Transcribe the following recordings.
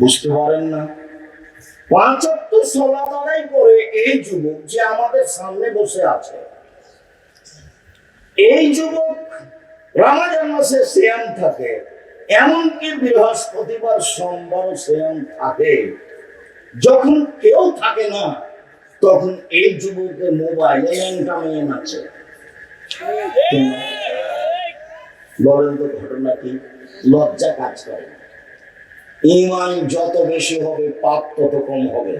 বুঝতে পারেন না। পাঁচাত্তর সলাদারাই করে এই যুবক যে আমাদের সামনে বসে আছে, এই যুবক রামাজান মাসে শ্যাম থাকে, এমনকি বৃহস্পতিবার সোমবার শ্যাম থাকে। যখন কেউ থাকে না, তখন এই যুবকের মোবাইলে এন্টারমেন্ট আছে। বলেন তো ঘটনা কি? লজ্জা কাজ করে। ইমান যত বেশি হবে পাপ তত কম হবে।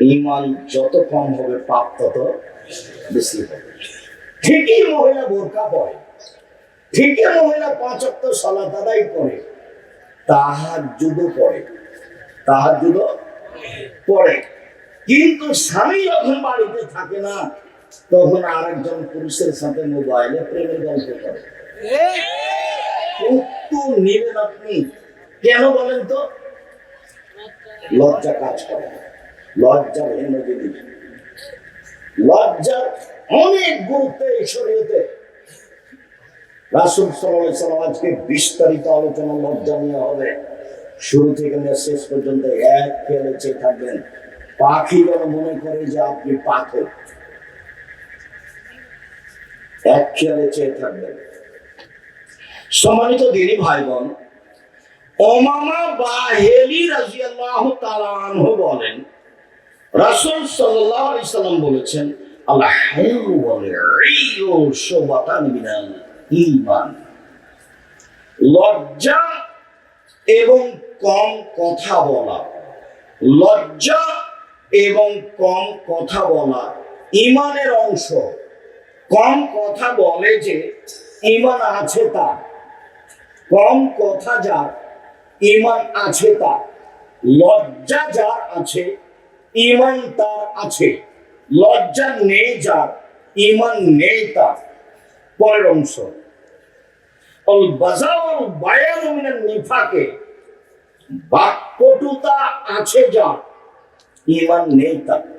ইমান যত কম হবে পাপ তত বেশি হবে। ঠিকই মহিলা বোরকা পরে ঠিকই মহিলা পাঁচক্ত সালাত আদায় করে তাহার যুদ্ধ পড়ে তাহার যুদ্ধ পড়ে। কিন্তু স্বামী যখন বাড়িতে থাকে না তখন আরেকজন পুরুষের সাথে মোবাইলে প্রেমের গল্প করে। উত্তর নেবেন আপনি। কেন বলেন তো? লজ্জা কাজ করে। লজ্জা ভিন্ন জিনিস। লজ্জা অনেক গুরুত্ব এই রাসুল সাল্লাম আজকে বিস্তারিত আলোচনা, লজ্জা নিয়ে হবে। শুরু থেকে শেষ পর্যন্ত এক খেলে চেয়ে থাকবেন। পাখি যেন মনে করে যে আপনি পাথর। এক খেয়ালে চেয়ে থাকবেন। সম্মানিত দিনী ভাই বোন ওমামা বাহেলি রাজিয়াল্লাহু তাআলা আনহু বলেন, রাসূল সাল্লাল্লাহু আলাইহি বলেছেন আল হায়ু ওয়াল রিয়ু শুবাতান মিনাল ঈমান। লজ্জা এবং কম কথা বলা, লজ্জা এবং কম কথা বলা ইমানের অংশ। কম কথা বলে যে ইমান আছে তার, কম কথা যার ইমান আছে তার। লজ্জা যার আছে, ইমান তার আছে। লজ্জা নেই যার, ইমান নেই তার। পরের অংশ। নিফাকে। বাকপটুতা আছে যার, ইমান নেই তার।